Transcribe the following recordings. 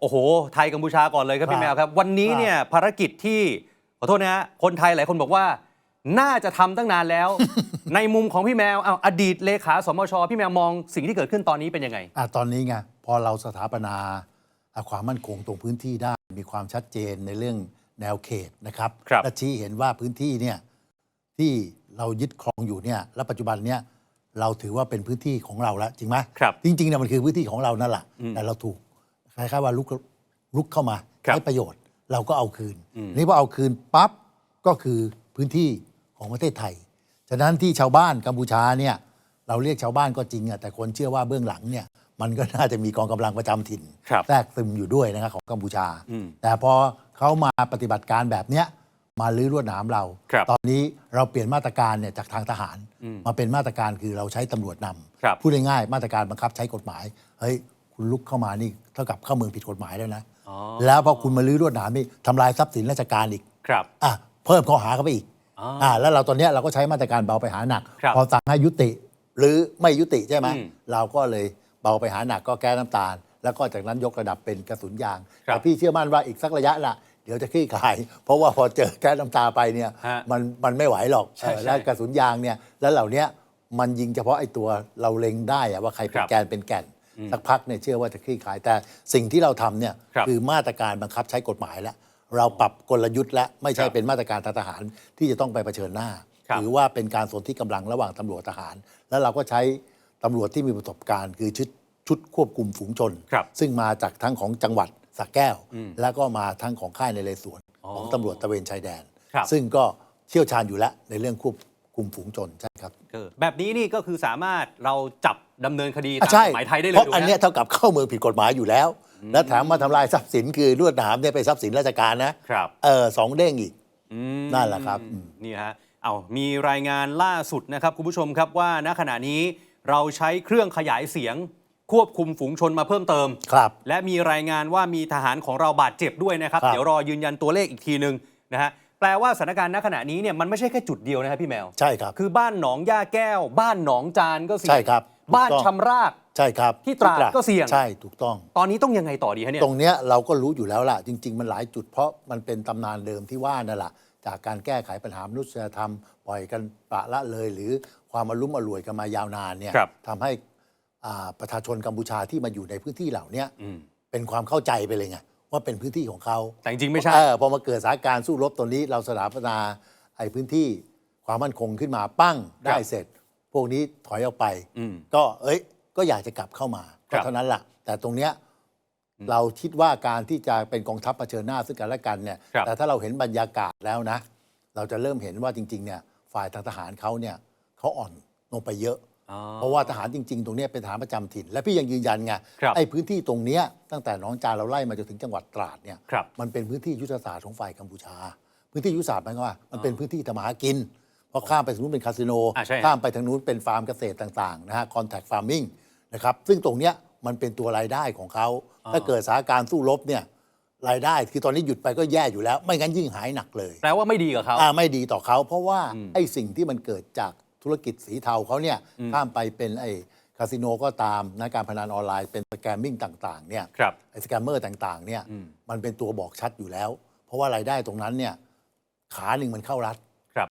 โอ้โห ไทยกัมพูชาก่อนเลยครับครับพี่แมวครับ วันนี้ครับเนี่ยภารกิจที่ขอโทษนะฮะคนไทยหลายคนบอกว่า น่าจะทำตั้งนานแล้ว ในมุมของพี่แมวเอาอดีตเลขาสมชพี่แมวมองสิ่งที่เกิดขึ้นตอนนี้เป็นยังไงอะตอนนี้ไงพอเราสถาปนาอะความมั่นคงตรงพื้นที่ได้มีความชัดเจนในเรื่องแนวเขตนะครับครับและชี้เห็นว่าพื้นที่เนี่ยที่เรายึดครองอยู่เนี่ยและปัจจุบันเนี่ยเราถือว่าเป็นพื้นที่ของเราแล้วจริงไหมครับจริงๆเนี่ยมันคือพื้นที่ของเรานั่นแหละอืมแต่เราถูก คล้ายๆว่าลุกลุกเข้ามาครับ ให้ประโยชน์ เราก็เอาคืนอืมนี่พอเอาคืนปั๊บก็คือพื้นที่ของประเทศไทย ฉะนั้นที่ชาวบ้านกัมพูชาเนี่ยเราเรียกชาวบ้านก็จริงอะแต่คนเชื่อว่าเบื้องหลังเนี่ยมันก็น่าจะมีกองกำลังประจำถิ่นครับแทรกซึมอยู่ด้วยนะครับของกัมพูชา อืมแต่พอเขามาปฏิบัติการแบบเนี้ยมาลื้อลวดหนามเรา ครับตอนนี้เราเปลี่ยนมาตรการเนี่ยจากทางทหารอืมมาเป็นมาตรการคือเราใช้ตำรวจนำ ครับ พูดง่ายๆมาตรการบังคับใช้กฎหมาย เฮ้ย คุณลุกเข้ามานี่เท่ากับเข้าเมืองผิดกฎหมายแล้วนะ อ๋อแล้วพอคุณมาลื้อลวดหนามนี่ทำลายทรัพย์สินราชการอีกครับ อะเพิ่มข้อหาเข้าไปอีกอ๋ออ่่าแล้วเราตอนเนี้ยเราก็ใช้มาตรการเบาไปหาหนัก ครับพอสั่งให้ยุติหรือไม่ยุติใช่ไหมอืมเราก็เลยเบาไปหาหนักก็แก้น้ำตาล แล้วก็จากนั้นยกระดับเป็นกระสุนยางครับแต่พี่เชื่อมั่นว่าอีกสักระยะละเดี๋ยวจะคลี่คลาย เพราะว่าพอเจอแก๊สน้ำตาไปเนี่ยฮะมันมันไม่ไหวหรอกใช่เออใช่แล้วกระสุนยางเนี่ยแล้วเหล่าเนี้ยมันยิงเฉพาะไอ้ตัวเราเล็งได้อะว่าใครเป็คนรับ แกนเป็นแก่นอืม สักพักเนี่ยเชื่อว่าจะคลี่คลาย แต่สิ่งที่เราทำเนี่ยครับอมาตรการบังคับใช้กฎหมายแล้ว เราปรับกลยุทธ์และไม่ใช่ครับเป็นมาตรการทางทหารที่จะต้องไปเผชิญหน้า ครับ หรือว่าเป็นการสนที่กำลังระหว่างตำรวจทหาร แล้วเราก็ใช้ตำรวจที่มีประสบการณ์ คือชุดชุดควบคุมฝูงชน ครับซึ่งมาจากทั้งของจังหวัดสระแก้วอืมแล้วก็มาทั้งของค่ายในเลสวนอ๋อของตำรวจตระเวนชายแดน ครับ ซึ่งก็เชี่ยวชาญอยู่แล้วในเรื่องควบคุมฝูงชนใช่ครับ เออแบบนี้นี่ก็คือสามารถเราจับ ดำเนินคดีตาอะมใช่กฎหมายไทยได้เลยเพราะถูกไหม อันเนี้ยเท่ากับเข้าเมืองผิดกฎหมายอยู่แล้ว และแถมมาทำลายทรัพย์สินคือลวดหนามเนี่ยเป็นทรัพย์สินราชการนะครับ เออสองเด้งอีก อืมนั่นแหละครับอืม นี่ฮะ เอามีรายงานล่าสุดนะครับ คุณผู้ชมครับว่าณขณะนี้เราใช้เครื่องขยายเสียง ควบคุมฝูงชนมาเพิ่มเติม ครับ และมีรายงานว่ามีทหารของเราบาดเจ็บด้วยนะครับ ครับ เดี๋ยวรอยืนยันตัวเลขอีกทีหนึ่งนะฮะแปลว่าสถานการณ์ณขณะนี้เนี่ยมันไม่ใช่แค่จุดเดียวนะครับพี่แมว ใช่ครับ คือบ้านหนองย่าแก้ว บ้านหนองจานก็เสี่ยงใช่ครับถูกต้อง บ้านชำราก ใช่ครับที่ตราดก็เสี่ยง ใช่ถูกต้อง ตอนนี้ต้องยังไงต่อดีฮะเนี่ย ตรงเนี้ยเราก็รู้อยู่แล้วล่ะ จริง ๆ มันหลายจุดเพราะมันเป็นตำนานเดิมที่ว่านั่นแหละจากการแก้ไขปัญหามนุษยธรรม ปล่อยกันปละละเลย หรือความอารมณ์อร่วยกันมายาวนานเนี่ยครับทำให้อ่าประชาชนกัมพูชาที่มาอยู่ในพื้นที่เหล่าเนี้ยอืม เป็นความเข้าใจไปเลยไงว่าเป็นพื้นที่ของเขา แต่จริงๆไม่ใช่ เออพอมาเกิดสถานการณ์สู้รบตรงนี้เราสถาปนาไอ้พื้นที่ความมั่นคงขึ้นมาปั้งได้เสร็จ พวกนี้ถอยออกไปอืมก็เอ้ยก็อยากจะกลับเข้ามาครัก็บเท่านั้นแหละแต่ตรงเนี้ยเราคิดว่าการที่จะเป็นกองทัพเผชิญหน้าซึ่งกันและกันเนี่ยครับแต่ถ้าเราเห็นบรรยากาศแล้วนะ เราจะเริ่มเห็นว่าจริงๆเนี่ยฝ่ายทางทหารเขาเนี่ยเขาอ่อนลงไปเยอะอ๋อเพราะว่าทหารจริง ๆ ตรงเนี้ยเป็นทหารประจำถิ่น และพี่ยังยืนยันไงครับไอ้พื้นที่ตรงเนี้ยตั้งแต่หนองจานเราไล่มาจนถึงจังหวัดตราดเนี่ยครับมันเป็นพื้นที่ยุทธศาสตร์ของฝ่ายกัมพูชา พื้นที่ยุทธศาสตร์หมายความว่ามันเป็นพื้นที่ทำมาหากิน เพราะข้ามไปทางนู้นเป็นคาสิโน อ่าใช่ ข้ามไปทางนู้นเป็นฟาร์มเกษตรต่าง ๆ นะฮะ contact farming นะครับ ซึ่งตรงเนี้ยมันเป็นตัวรายได้ของเขา ถ้าเกิดสถานการณ์สู้รบเนี่ยรายได้คือตอนนี้หยุดไปก็แย่อยู่แล้ว ไม่งั้นยิ่งหายหนักเลย แปลว่าไม่ดีกับเขา อ่าไม่ดีต่อเขาเพราะว่าอืมไอ้สิ่งที่มันเกิดจากธุรกิจสีเทาเขาเนี่ยอืมข้ามไปเป็นไอ้คาสิโนก็ตามนะการพนันออนไลน์เป็นสแกมมิ่งต่างๆเนี่ยครับไอ้สแกมเมอร์ต่างๆเนี่ยอืมมันเป็นตัวบอกชัดอยู่แล้ว เพราะว่ารายได้ตรงนั้นเนี่ยขาหนึ่งมันเข้ารัฐครับ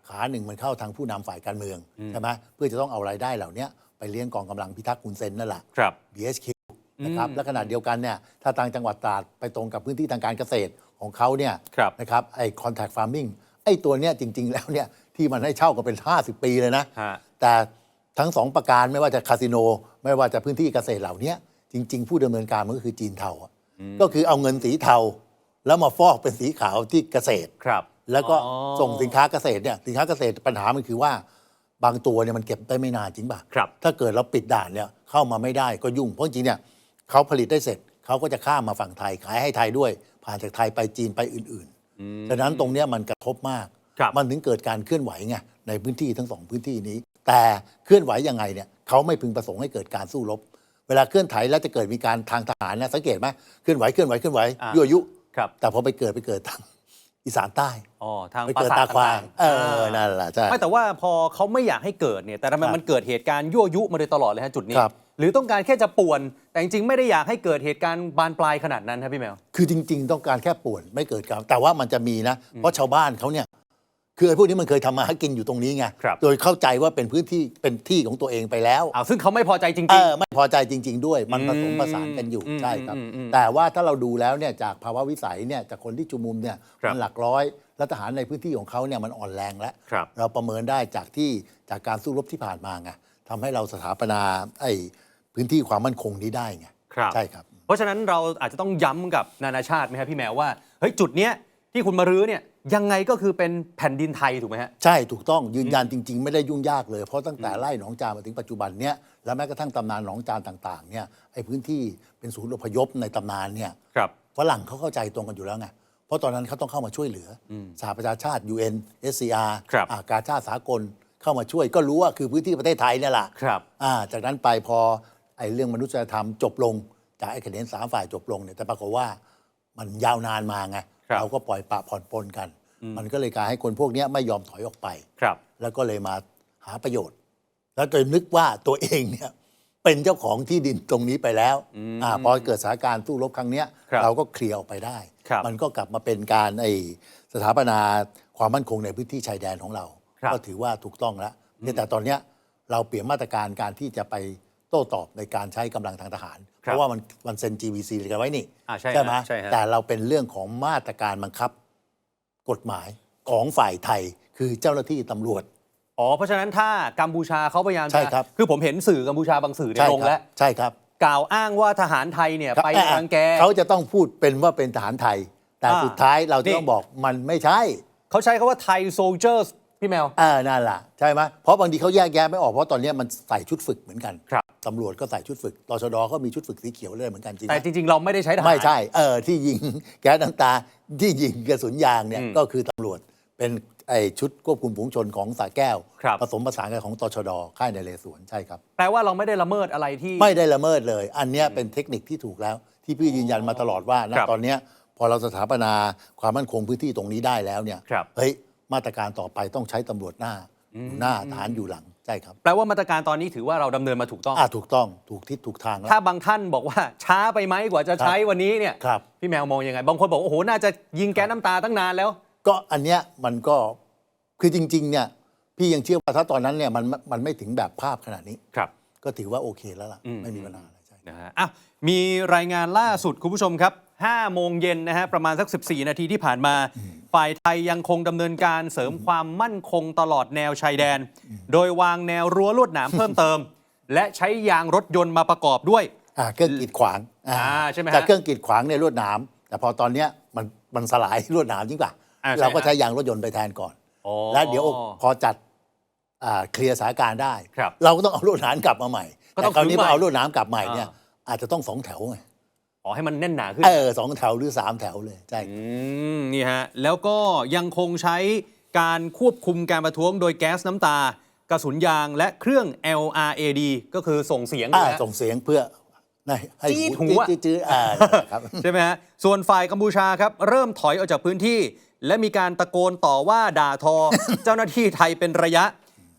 ขาหนึ่งมันเข้าทางผู้นำฝ่ายการเมืองอืมใช่ไหมเพื่อจะต้องเอารายได้เหล่านี้ไปเลี้ยงกองกำลังพิทักษ์คุณเซนนั่นแหละครับ BHQ นะครับอืมและขณะเดียวกันเนี่ยถ้าทางจังหวัดตราดไปตรงกับพื้นที่ทางการเกษตรของเขาเนี่ยครับนะครับไอ้ contact farming ไอ้ตัวเนี้ยจริง ๆ แล้วเนี่ยที่มันให้เช่ากันเป็น 50 ปีเลยนะฮะแต่ทั้งสองประการไม่ว่าจะคาสิโน ไม่ว่าจะพื้นที่เกษตรเหล่านี้จริง ๆ ผู้ดำเนินการมันก็คือจีนเทาอะก็คือเอาเงินสีเทา แล้วมาฟอกเป็นสีขาวที่เกษตรครับ แล้วก็อ๋อส่งสินค้าเกษตรเนี่ยสินค้าเกษตรปัญหามันคือว่าบางตัวเนี่ยมันเก็บได้ไม่นานจริงป่ะครับ ถ้าเกิดเราปิดด่านเนี่ยเข้ามาไม่ได้ก็ยุ่ง เพราะจริงๆเนี่ยเขาผลิตได้เสร็จเขาก็จะข้ามมาฝั่งไทยขายให้ไทยด้วย ผ่านจากไทยไปจีนไปอื่นๆฉะนั้นตรงเนี้ยมันกระทบมากครับมันถึงเกิดการเคลื่อนไหวไงในพื้นที่ทั้งสองพื้นที่นี้ แต่เคลื่อนไหวยังไงเนี่ยเขาไม่พึงประสงค์ให้เกิดการสู้รบ เวลาเคลื่อนไหวแล้วจะเกิดมีการทางทหารนะสังเกตไหมเคลื่อนไหวเคลื่อนไหวเคลื่อนไหวอ่ายั่วยุครับแต่พอไปเกิดไปเกิดทาง อีสานใต้อ๋อทางไปปราเกิดสาทตาควายต่งๆเออนั่นแหละใช่ไม่แต่ว่าพอเขาไม่อยากให้เกิดเนี่ยแต่ทำไมครับมันเกิดเหตุการณ์ยั่วยุมาโดยตลอดเลยฮะจุดนี้ครับหรือต้องการแค่จะป่วน แต่จริงๆ ไม่ได้อยากให้เกิดเหตุการณ์บานปลายขนาดนั้นครับพี่แมว คือจริง ๆ ต้องการแค่ป่วนไม่เกิดการแต่ว่ามันจะมีนะ เพราะชาวบ้านเขาเนี่ย คือไอ้พวกนี้มันเคยทำมาหากินอยู่ตรงนี้ไงครับ โดยเข้าใจว่าเป็นพื้นที่เป็นที่ของตัวเองไปแล้วอ้าวซึ่งเขาไม่พอใจจริงเออไม่พอใจจริง ๆ ด้วยมันผสมอืมผสานกันอยู่อืมใช่ครับ อืมอืมแต่ว่าถ้าเราดูแล้วเนี่ยจากภาวะวิสัยเนี่ยจากคนที่ชุมนุมเนี่ยครับ มันหลักร้อยแล้วทหารในพื้นที่ของเขาเนี่ยมันอ่อนแรงแล้วครับ เราประเมินได้จากที่จากการสู้รบที่ผ่านมาไงทำให้เราสถาปนาไอ้พื้นที่ความมั่นคงนี้ได้ไงครับ ใช่ครับ เพราะฉะนั้นเราอาจจะต้องย้ำกับนานาชาติไหมครับพี่แมวว่าเฮ้ยจุดเนี้ย ที่คุณมารื้อเนี่ยยังไงก็คือเป็นแผ่นดินไทยถูกไหมฮะ ใช่ถูกต้องยืนยันจริง ๆ ไม่ได้ยุ่งยากเลย เพราะตั้งแต่ไล่หนองจานมาถึงปัจจุบันเนี่ยและแม้กระทั่งตำนานหนองจานต่างๆเนี่ยไอ้พื้นที่เป็นศูนย์อพยพในตำนานเนี่ยครับ ฝรั่งเขาเข้าใจตรงกันอยู่แล้วไงเพราะตอนนั้นเขาต้องเข้ามาช่วยเหลืออสหประชาชาติ UN SCR ครับอ่ากาชาติสากลเข้ามาช่วย ก็รู้ว่าคือพื้นที่ประเทศไทยเนี่ยแหละครับ อ่าจากนั้นไปพอไอ้เรื่องมนุษยธรรมจบลงจากไอ้คะแนนสามฝ่ายจบลงเนี่ยแต่ปรากฏว่ามันยาวนานมาไงครับ เราก็ปล่อยปะผ่อนปลนกัน มันก็เลยกลายให้คนพวกเนี้ยไม่ยอมถอยออกไปครับ แล้วก็เลยมาหาประโยชน์ แล้วโดยนึกว่าตัวเองเนี่ยเป็นเจ้าของที่ดินตรงนี้ไปแล้วอ่าพอเกิดสถานการณ์สู้รบครั้งเนี้ยครับเราก็เคลียร์ออกไปได้ครับมันก็กลับมาเป็นการไอสถาปนาความมั่นคงในพื้นที่ชายแดนของเราครับก็ถือว่าถูกต้องแล้วเพียงแต่ตอนเนี้ยเราเปลี่ยนมาตรการการที่จะไป โต้ตอบในการใช้กำลังทางทหาร เพราะว่ามันมันเซ็น GVC กันไว้นี่อ่าใช่ไหมฮะใช่ฮะแต่เราเป็นเรื่องของมาตรการบังคับ กฎหมายของฝ่ายไทยคือเจ้าหน้าที่ตำรวจอ๋อเพราะฉะนั้นถ้ากัมพูชาเขาพยายามใช่จะครับคือผมเห็นสื่อกัมพูชาบางสื่อเนี่ยใช่ลงครับแล้วใช่ครับกล่าวอ้างว่าทหารไทยเนี่ยครับไปเอ่อรังแกเขาจะต้องพูดเป็นว่าเป็นทหารไทย แต่อ่าสุดท้ายเราจะนี่ต้องบอกมันไม่ใช่ เขาใช้คาว่าไทยโซลเจอร์ พี่แมวเออนั่นแหละใช่ไหมเพราะบางทีเขาแยกแยะไม่ออกเพราะตอนเนี้ยมันใส่ชุดฝึกเหมือนกันครับ ตำรวจก็ใส่ชุดฝึกตชดก็มีชุดฝึกสีเขียวเลยเหมือนกันจริงไหแต่มจริง ๆ เราไม่ได้ใช้ทหาร ไม่ใช่ เออ ที่ยิง แก๊สน้ำตา ที่ยิงกระสุนยางเนี่ย อืมก็คือตำรวจ เป็นไอชุดควบคุมฝูงชนของสาแก้ว ครับ ผสมผสานกันของตชด ค่ายในเรสวน ใช่ครับ แปลว่าเราไม่ได้ละเมิดอะไรที่ ไม่ได้ละเมิดเลย อันเนี้ยเป็นเทคนิคที่ถูกแล้ว ที่พี่ยืนยันมาตลอดว่าณครับตอนเนี้ยพอเราสถาปนาความมั่นคงพื้นที่ตรงนี้ได้แล้วเนี่ย ครับ เฮ้ย มาตรการต่อไปต้องใช้ตำรวจหน้าอยู่หน้าทหารอยู่หลังใช่ครับแปลว่ามาตรการตอนนี้ถือว่าเราดำเนินมาถูกต้อง อ่าถูกต้องถูกทิศถูกทางแล้ว ถ้าบางท่านบอกว่าช้าไปไหมกว่าจะใช้วันนี้เนี่ยครับ พี่แมวมองยังไง บางคนบอกว่าโอ้โหน่าจะยิงแก๊สน้ำตาตั้งนานแล้ว ก็อันเนี้ยมันก็คือจริง ๆ เนี่ย พี่ยังเชื่อว่าถ้าตอนนั้นเนี่ยมันมันไม่ถึงแบบภาพขนาดนี้ ครับ ก็ถือว่าโอเคแล้วล่ะ อืม ไม่มีปัญหาอะไรใช่ นะฮะอะมีรายงานล่าสุดคุณผู้ชมครับ 5 โมงเย็นนะฮะประมาณสัก 14 นาทีที่ผ่านมา ฝ่ายไทยยังคงดำเนินการเสริมความมั่นคงตลอดแนวชายแดน โดยวางแนวรั้วลวดหนามเพิ่มเติม และใช้ยางรถยนต์มาประกอบด้วย อ่าเครื่องกีดขวางอ่าอ่าใช่ไหมฮะแต่เครื่องกีดขวางในยลวดหนามแต่พอตอนเนี้ยมันมันสลายลวดหนามจริงป่ะอ่าใช่เราก็ฮะใช้ยางรถยนต์ไปแทนก่อน อ๋อแล้วเดี๋ยวพอจัดอ่าเคลียร์สถานการณ์ได้ ครับเราก็ต้องเอาลวดหนามกลับมาใหม่ก็แต่ต้องคราวนี้ซื้อพใหม่อเอาลวดหนามกลับใหม่เนี่ยอ่าอาจจะต้องสองแถวไง อ๋อให้มันแน่นหนาขึ้นเออสองแถวหรือสามแถวเลยใช่อืมนี่ฮะแล้วก็ยังคงใช้การควบคุมการประท้วงโดยแก๊สน้ำตา กระสุนยางและเครื่อง LRAD ก็คือส่งเสียงอ่านะฮะ ส่งเสียงเพื่อให้ให้จี๊ดหูหูอะ จี๊ดจี๊ดอ่าครับ ใช่ไหมฮะ ส่วนฝ่ายกัมพูชาครับ เริ่มถอยออกจากพื้นที่ และมีการตะโกนต่อว่าด่าทอ เจ้าหน้าที่ไทยเป็นระยะ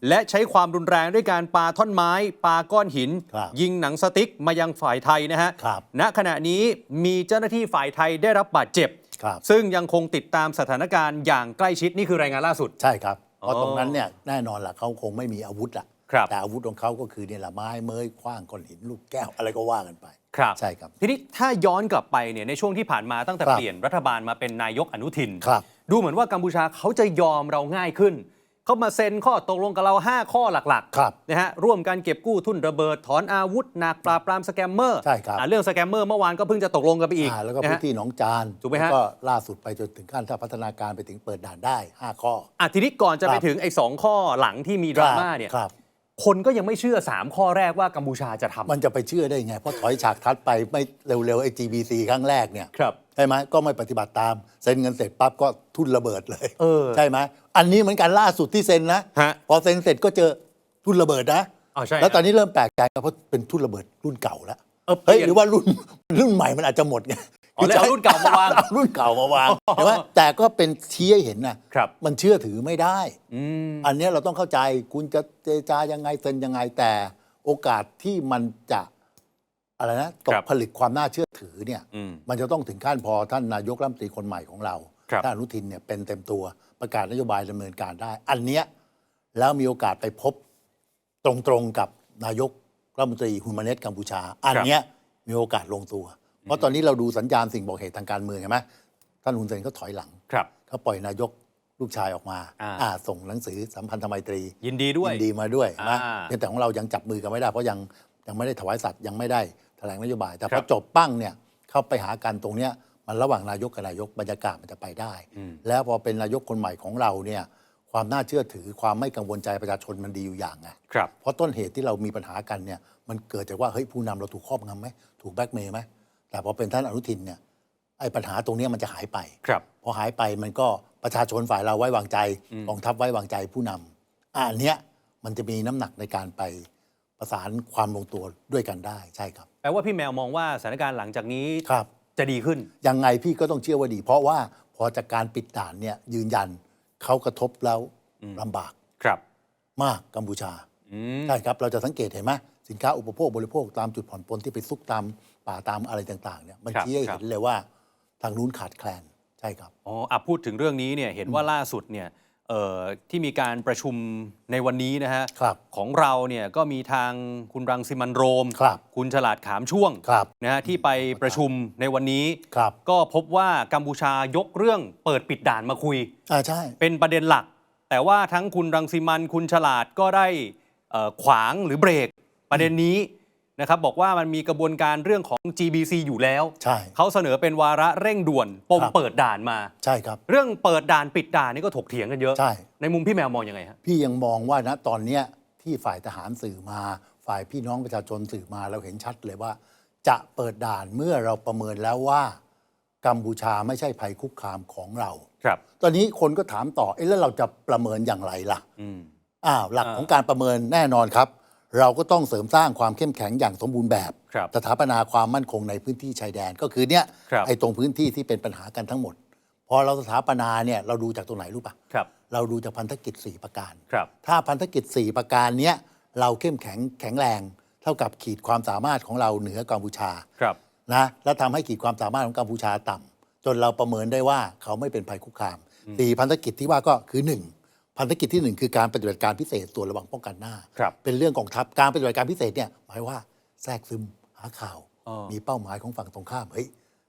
และใช้ความรุนแรงด้วยการปาท่อนไม้ปาก้อนหิน ครับยิงหนังสติ๊กมายังฝ่ายไทยนะฮะครับ ณขณะนี้มีเจ้าหน้าที่ฝ่ายไทยได้รับบาดเจ็บ ครับ ซึ่งยังคงติดตามสถานการณ์อย่างใกล้ชิดนี่คือรายงานล่าสุด ใช่ครับ เพราะอ๋อตรงนั้นเนี่ยแน่นอนล่ะเขาคงไม่มีอาวุธอะ ครับแต่อาวุธของเขาก็คือเนี่ยแหละไม้เมยคว้างก้อนหินลูกแก้วอะไรก็ว่ากันไปครับ ใช่ครับ ทีนี้ถ้าย้อนกลับไปเนี่ยในช่วงที่ผ่านมาตั้งแต่ครับเปลี่ยนรัฐบาลมาเป็นนายกอนุทิน ครับ ดูเหมือนว่ากัมพูชาเขาจะยอมเราง่ายขึ้น เขามาเซ็นข้อตกลงกับเรา 5 ข้อหลักครับนะฮะร่วมกันเก็บกู้ทุนระเบิดถอนอาวุธหนักปราบปรามสแกมเมอร์ใช่ครับ อะเรื่องสแกมเมอร์เมื่อวานก็เพิ่งจะตกลงกันไปอีกอ่าแล้วก็นะพื้ฮะ นที่หนองจานถูกไหมฮะ แล้วก็ล่าสุดไปจนถึงขั้นถ้าพัฒนาการไปถึงเปิดด่านได้ 5 ข้อ อะทีนี้ก่อนจะไปครับถึงไอ้สองข้อหลังที่มีดราม่าเนี่ยครับ คนก็ยังไม่เชื่อ 3 ข้อแรกว่ากัมพูชาจะทำมันจะไปเชื่อได้ไง เพราะถอยฉากทัดไปไม่เร็วๆไอ้ GBC ครั้งแรกเนี่ยครับ ใช่ไหมก็ไม่ปฏิบัติตาม เซ็นเงินเสร็จปั๊บก็ทุนระเบิดเลยเออใช่ไหมอันนี้เหมือนกันล่าสุดที่เซ็นนะฮะพอเซ็นเสร็จก็เจอทุนระเบิดนะอ๋อใช่แล้วตอนฮะนี้เริ่มแปลกใจเพราะเป็นทุนระเบิดรุ่นเก่าแล้วเออเปเฮ้ยลี่ยนหรือว่ารุ่นรุ่นใหม่มันอาจจะหมดไง อ๋อเลยเอารุ่นเก่ามาวางเอรุ่นเก่ามาวางเห็นไหมแต่ก็เป็นชี้ให้เห็นนะครับมันเชื่อถือไม่ได้อืมอันเนี้ยเราต้องเข้าใจคุณจะเจรจายังไงเซ็นยังไงแต่โอกาสที่มันจะอะไรนะตครักบผลึกความน่าเชื่อถือเนี่ยอืมมันจะต้องถึงขั้นพอท่านนายกรัฐมนตรีคนใหม่ของเราครับ ท่านอนุทินเนี่ยเป็นเต็มตัวประกาศนโยบายดำเนินการได้ อันเนี้ยแล้วมีโอกาสไปพบ ตรงๆกับนายกรัฐมนตรีฮุนมาเนตกัมพูชา อันเนี้ยมีโอกาสลงตัว เพราะตอนนี้เราดูสัญญาณสิ่งบอกเหตุทางการเมืองเห็นไหมท่านฮุนเซนก็ถอยหลังครับเขาปล่อยนายกลูกชายออกมาอ่าอ่าส่งหนังสือสัมพันธไมตรี ยินดีด้วยยินดีมาด้วยนะอ่าเพียงแต่ของเรายังจับมือกันไม่ได้ เพราะยังยังไม่ได้ถวายสัตย์ยังไม่ได้แถลงนโยบาย แต่คพรัอบจบปั้งเนี่ยเข้าไปหากันตรงเนี้ยมันระหว่างนายกกับนายกบรรยากาศมันจะไปได้ แล้วพอเป็นนายกคนใหม่ของเราเนี่ยความน่าเชื่อถือความไม่กังวลใจประชาชนมันดีอยู่อย่างไงครับเพราะต้นเหตุที่เรามีปัญหากันเนี่ยมันเกิดจากว่าเฮ้ยผู้นำเราถูกครอบงำไหมถูกแบล็กเมย์ไหม แต่พอเป็นท่านอนุทินเนี่ยไอ้ปัญหาตรงเนี้ยมันจะหายไปครับ พอหายไปมันก็ประชาชนฝ่ายเราไว้วางใจกองทัพไว้วางใจผู้นำอะอันเนี้ยมันจะมีน้ำหนักในการไปประสานความลงตัวด้วยกันได้ใช่ครับแปลว่าพี่แมวมองว่าสถานการณ์หลังจากนี้ครับจะดีขึ้น ยังไงพี่ก็ต้องเชื่อว่าดี เพราะว่าพอจากการปิดด่านเนี่ยยืนยันเขากระทบแล้วลำบากครับ มากกัมพูชาอืมใช่ครับเราจะสังเกตเห็นไหมสินค้าอุปโภคบริโภคตามจุดผ่อนปลนที่ไปซุกตาม ป่าตามอะไรต่างๆเนี่ยมันครับชี้ให้ครัเห็บนเลยว่าทางนู้นขาดแคลนใช่ครับอ๋ออะพูดถึงเรื่องนี้เนี่ยเห็นว่าล่าสุดเนี่ยเอ่อที่มีการประชุมในวันนี้นะฮะครับของเราเนี่ยก็มีทางคุณรังสิมันโรมครับณฉลาดขามช่วงครับนะฮะที่ไปประชุมในวันนี้ครับก็พบว่ากัมพูชายกเรื่องเปิดปิดด่านมาคุยอ่าใช่เป็นประเด็นหลัก แต่ว่าทั้งคุณรังสิมันคุณฉลาดก็ได้เอ่อขวางหรือเบรกประเด็นนี้ นะครับบอกว่ามันมีกระบวนการเรื่องของ GBC อยู่แล้ว ใช่ เขาเสนอเป็นวาระเร่งด่วนปมครับ เปิดด่านมา ใช่ครับ เรื่องเปิดด่านปิดด่านนี่ก็ถกเถียงกันเยอะใช่ในมุมพี่แมวมองยังไงฮะ พี่ยังมองว่านะตอนเนี้ยที่ฝ่ายทหารสื่อมา ฝ่ายพี่น้องประชาชนสื่อมาเราเห็นชัดเลยว่า จะเปิดด่านเมื่อเราประเมินแล้วว่า กัมพูชาไม่ใช่ภัยคุกคามของเรา ครับ ตอนนี้คนก็ถามต่อเอ๊ะแล้วเราจะประเมินอย่างไรล่ะ อืม อ้าวหลักอ่า ของการประเมินแน่นอนครับ เราก็ต้องเสริมสร้างความเข้มแข็งอย่างสมบูรณ์แบบครับสถาปนาความมั่นคงในพื้นที่ชายแดน ก็คือเนี้ยครับไอ้ตรงพื้นที่ที่เป็นปัญหากันทั้งหมด พอเราสถาปนาเนี่ยเราดูจากตรงไหนรู้ปะครับ เราดูจากพันธกิจ 4 ประการครับ ถ้าพันธกิจ 4 ประการเนี้ยเราเข้มแข็งแข็งแรง เท่ากับขีดความสามารถของเราเหนือกัมพูชาครับนะและทำให้ขีดความสามารถของกัมพูชาต่ำจนเราประเมินได้ว่าเขาไม่เป็นภัยคุกคามสี่พันธกิจที่ว่าก็คือหนึ่ง พันธกิจที่หนึ่งคือการปฏิบัติการพิเศษส่วนระวังป้องกันหน้า ครับเป็นเรื่องกองทัพการปฏิบัติการพิเศษเนี่ยหมายว่าแทรกซึมหาข่าว อ๋อ มีเป้าหมายของฝั่งตรงข้ามเฮ้ย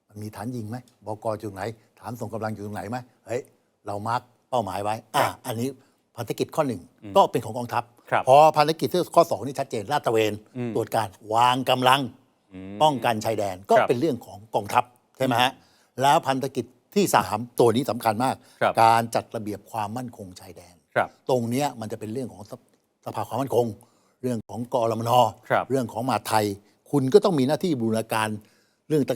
มันมีฐานยิงไหมบกอยู่ตรงไหน ฐานส่งกำลังอยู่ตรงไหนไหมเฮ้ยเรามาร์กเป้าหมายไว้อะอันนี้พันธกิจข้อหนึ่งก็เป็นของกองทัพครับพอพันธกิจที่ข้อสองนี่ชัดเจนลาดตระเวนตรวจการวางกำลัง ป้องกันชายแดนก็ครับเป็นเรื่องของกองทัพใช่ไหมฮะแล้วพันธกิจที่สามตัวนี้สำคัญมาก ครับ การจัดระเบียบความมั่นคงชายแดนครับ ตรงเนี้ยมันจะเป็นเรื่องของสภสภาความมั่นคง เรื่องของกอรมนครับเรื่องของมหาดไทย คุณก็ต้องมีหน้าที่บูรณาการเรื่องตะ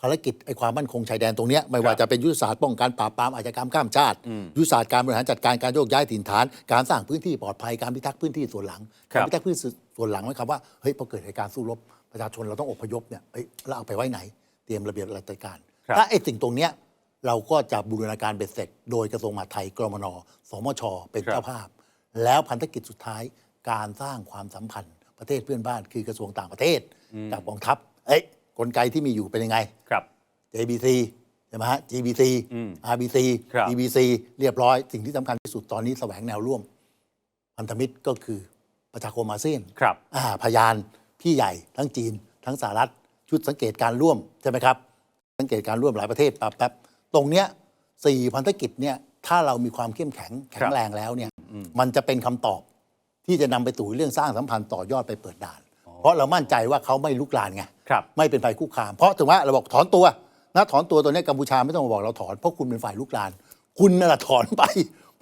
ภารกิจไอ้ความมั่นคงชายแดนตรงเนี้ยไม่ว่าครับจะเป็นยุทธศาสตร์ป้องกันปราบปรามอาชญากรรมข้ามชาติ ยุทธศาสตร์การบริหารจัดการการโยกย้ายถิ่นฐาน การสร้างพื้นที่ปลอดภัยการพิทักษ์พื้นที่ส่วนหลังครัการบพิทักษ์พื้นที่ส่วนหลังหมายความว่าเฮ้ยพอเกิดเหตุการณ์สู้รบประชาชนเราต้องอพยพเนี่ยเฮ้ยแล้วเอาไปไว้ไหน เตรียมระเบียบราชการครับถ้าไอ้สิ่งตรงเนี้ย เราก็จะบูรณาการเบ็ดเสร็จ โดยกระทรวงมหาดไทยกรมนสมช เป็นครับเจ้าภาพ แล้วพันธกิจสุดท้ายการสร้างความสัมพันธ์ประเทศเพื่อนบ้าน คือกระทรวงต่างประเทศกับกองทัพ เอ้ยกลไกที่มีอยู่เป็นยังไง ครับ JBC ใช่ไหมฮะ GBC อืม RBC ครับ BBC เรียบร้อย สิ่งที่สำคัญที่สุดตอนนี้แสวงแนวร่วม พันธมิตรก็คือประชาคมอาเซียนครับอ่าพยานพี่ใหญ่ทั้งจีน ทั้งสหรัฐชุดสังเกตการร่วมใช่ไหมครับ สังเกตการร่วมหลายประเทศปั๊บแป๊บ ตรงเนี้ยสี่พันธกิจเนี่ยถ้าเรามีความเข้มแข็งแข็งแรงแล้วเนี่ยมันจะเป็นคำตอบที่จะนำไปสู่เรื่องสร้างสัมพันธ์ต่อยอดไปเปิดด่าน เพราะเรามั่นใจว่าเขาไม่ลุกลานไงครับไม่เป็นฝ่ายคุกคาม เพราะถึงว่าเราบอกถอนตัวนะถอนตัวตัวเนี้ยกัมพูชาไม่ต้องมาบอกเราถอนเพราะคุณเป็นฝ่ายลุกลาน คุณนั่นแหละถอนไป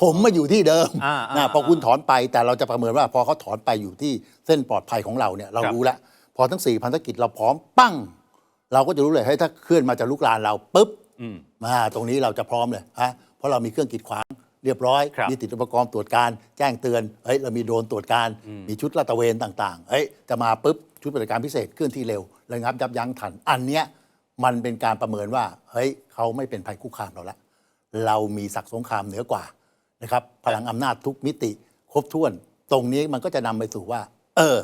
ผมมาอยู่ที่เดิมอ่าอ่านะพอคุณถอนไปแต่เราจะประเมินว่าพอเขาถอนไปอยู่ที่เส้นปลอดภัยของเราเนี่ยเราครับรู้แล้วพอทั้งสี่พันธกิจเราพร้อมปั้ง เราก็จะรู้เลยให้ยถ้าเคลื่อนมาจะลุกลานเราปุ๊บอืม มาตรงนี้เราจะพร้อมเลยฮะเพราะเรามีเครื่องกีดขวางเรียบร้อยครับมีติดอุปกรณ์ตรวจการ แจ้งเตือนเฮ้ยเรามีโดรนตรวจการ มีชุดลาดตระเวนต่างๆเฮ้ยจะมาปุ๊บชุดปฏิบัติการพิเศษเคลื่อนที่เร็วระงับยับยั้งทัน อันเนี้ยมันเป็นการประเมินว่าเฮ้ยเขาไม่เป็นภัยคุกคามเราละเรามีศักดิ์สงครามเหนือกว่านะครับพลังอำนาจทุกมิติ ครบถ้วน ตรงนี้มันก็จะนำไปสู่ว่า เออ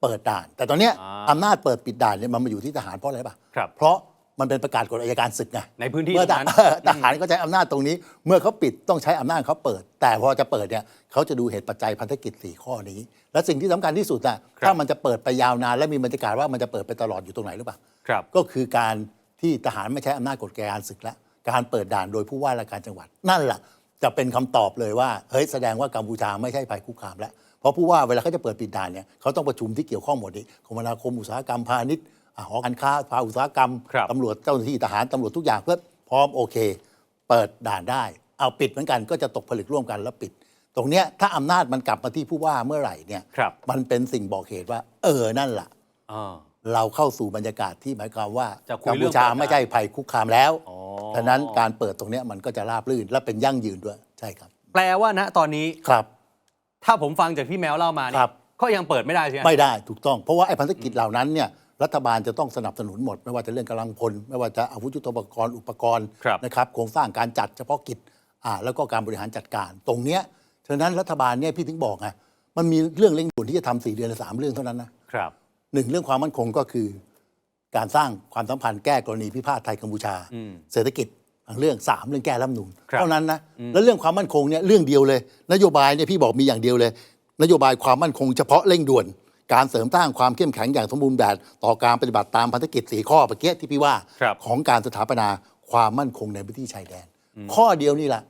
เเปิดด่าน แต่ตอนเนี้ยอ่าอำนาจเปิดปิดด่านเนี่ยมันมาอยู่ที่ทหารเพราะอะไรป่ะครับเพราะ มันเป็นประกาศกฎอัยการศึกไงในพื้นที่เมื่อตรงนั้นทหารทหารก็ใช้อำนาจตรงนี้ เมื่อเขาปิดต้องใช้อำนาจเขาเปิด แต่พอจะเปิดเนี่ยเขาจะดูเหตุปัจจัยพันธกิจ 4 ข้อนี้ และสิ่งที่สำคัญที่สุดน่ะครับ ถ้ามันจะเปิดไปยาวนานและมีบรรยากาศว่ามันจะเปิดไปตลอดอยู่ตรงไหนหรือเปล่า ครับ ก็คือการที่ทหารไม่ใช้อำนาจกฎอัยการศึกแล้วการเปิดด่านโดยผู้ว่าราชการจังหวัด นั่นแหละจะเป็นคำตอบเลยว่าเฮ้ยแสดงว่ากัมพูชาไม่ใช่ภัยคุกคามแล้วเพราะผู้ว่าเวลาเขาจะเปิดปิดด่านเนี่ยเขาต้องประชุมที่เกี่ยวข้องหมดนี้คมนาคมอุตสาหกรรมพาณิชย์อ่า หอการค้าภาคอุตสาหกรรมครับตำรวจเจ้าหน้าที่ทหารตำรวจทุกอย่างเพื่อพร้อมโอเค เปิดด่านได้ เอาปิดเหมือนกันก็จะตกผลึกร่วมกันแล้วปิด ตรงเนี้ยถ้าอำนาจมันกลับมาที่ผู้ว่าเมื่อไหร่เนี่ยครับมันเป็นสิ่งบอกเหตุว่า เออนั่นแหละอ่าเราเข้าสู่บรรยากาศที่หมายความว่าจะคุยกัมเรื่พูองชาเปิดด่านไม่ใช่ภัยคุกคามแล้วอ๋อฉะนั้นการเปิดตรงเนี้ยมันก็จะราบรื่นและเป็นยั่งยืนด้วยใช่ครับ แปลว่าณตอนนี้ครับ ถ้าผมฟังจากพี่แมวเล่ามาเนี่ครัยบก็ยังเปิดไม่ได้ใช่ไหมไม่ได้ถูกต้องเพราะว่าไอ้พันธกิจเหล่านั้นเนี่ย รัฐบาลจะต้องสนับสนุนหมด ไม่ว่าจะเรื่องกำลังพล ไม่ว่าจะอาวุธยุทโธปกรณ์อุปกรณ์ครับนะครับโครงสร้างการจัดเฉพาะกิจอ่าแล้วก็การบริหารจัดการ ตรงเนี้ยฉะนั้นรัฐบาลเนี่ยพี่ถึงบอกไงมันมีเรื่องเร่งด่วนที่จะทำสี่เดือนหรือสามเรื่องเท่านั้นนะครับหนึ่งเรื่องความมั่นคงก็คือ การสร้างความสัมพันธ์แก้กรณีพิพาทไทยกัมพูชาอืมเศรษฐกิจบางเรื่องสามเรื่องแก้รัฐธรรมนูนครับเท่านั้นนะแล้วเรื่องความมั่นคงเนี่ยเรื่องเดียวเลย นโยบายเนี่ยพี่บอกมีอย่างเดียวเลย นโยบายความมั่นคงเฉพาะเร่งด่วน การเสริมสร้างความเข้มแข็งอย่างสมบูรณ์แบบต่อการปฏิบัติตามพันธกิจสีข้อเมื่อกี้ที่พี่ว่าครับของการสถาปนาความมั่นคงในพื้นที่ชายแดน ข้อเดียวนี่แหละ